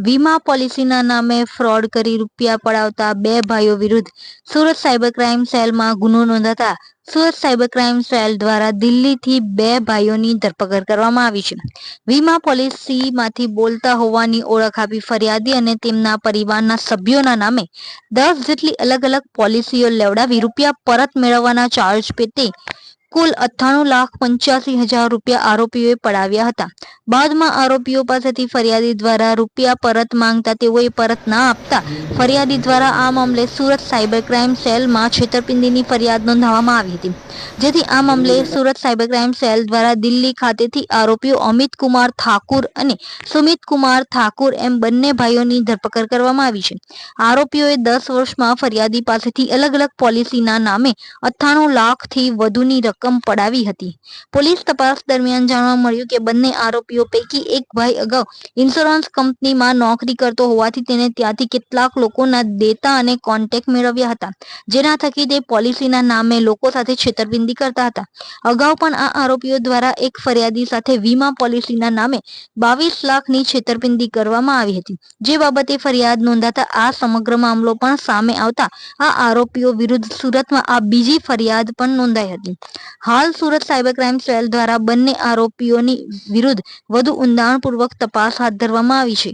વીમા પોલિસીના નામે ફ્રોડ કરી રૂપિયા પડાવતા બે ભાઈઓ વિરુદ્ધ સુરત સાયબર ક્રાઇમ સેલમાં ગુનો નોંધાતા સુરત સાયબર ક્રાઇમ સેલ દ્વારા દિલ્હીથી બે ભાઈઓની ધરપકડ કરવામાં આવી છે. વીમા પોલિસીમાંથી બોલતા હોવાની ઓળખ આપી ફરિયાદી અને તેમના પરિવારના સભ્યોના નામે દસ જેટલી અલગ અલગ પોલિસીઓ લેવડાવી રૂપિયા પરત મેળવવાના ચાર્જ પેટે કુલ અઠ્ઠાણું લાખ પંચ્યાસી હજાર રૂપિયા આરોપીઓએ પડાવ્યા હતા. બાદમાં આરોપીઓ પાસેથી ફરિયાદી દ્વારા રૂપિયા પરત માંગતા તેઓએ પરત ના આપતા ફરિયાદી દ્વારા આ મામલે સુરત સાયબર ક્રાઇમ સેલમાં છેતરપિંડીની ફરિયાદ નોંધાવવામાં આવી હતી. જેથી આ મામલે સુરત સાયબર ક્રાઇમ સેલ દ્વારા દિલ્હી ખાતેથી આરોપીઓ અમિત કુમાર ઠાકુર અને સુમિત કુમાર ઠાકુર એમ બંને ભાઈઓની ધરપકડ કરવામાં આવી છે. આરોપીઓએ દસ વર્ષમાં ફરિયાદી પાસેથી અલગ અલગ પોલિસીના નામે અઠ્ઠાણું લાખથી વધુની રકમ પડાવી હતી. પોલીસ તપાસ દરમિયાન જાણવા મળ્યું કે બંને આરોપીઓ પૈકી એક ભાઈ અગાઉ ઇન્સ્યોરન્સ કંપનીમાં નોકરી કરતો હોવાથી તેને ત્યાંથી કેટલાક લોકોના ડેટા અને કોન્ટેક્ટ મેળવ્યા હતા. જેના થકી તે પોલિસીના નામે લોકો સાથે છેતરપિંડી કરતા હતા. અગાઉ પણ આ આરોપીઓ દ્વારા એક ફરિયાદી સાથે વીમા પોલિસીના નામે બાવીસ લાખની છેતરપિંડી કરવામાં આવી હતી. જે બાબતે ફરિયાદ નોંધાતા આ સમગ્ર મામલો પણ સામે આવતા આ આરોપીઓ વિરુદ્ધ સુરતમાં આ બીજી ફરિયાદ પણ નોંધાઈ હતી. હાલ સુરત સાયબર ક્રાઇમ સેલ દ્વારા બંને આરોપીઓની વિરુદ્ધ વધુ ઊંડાણપૂર્વક તપાસ હાથ ધરવામાં આવી છે.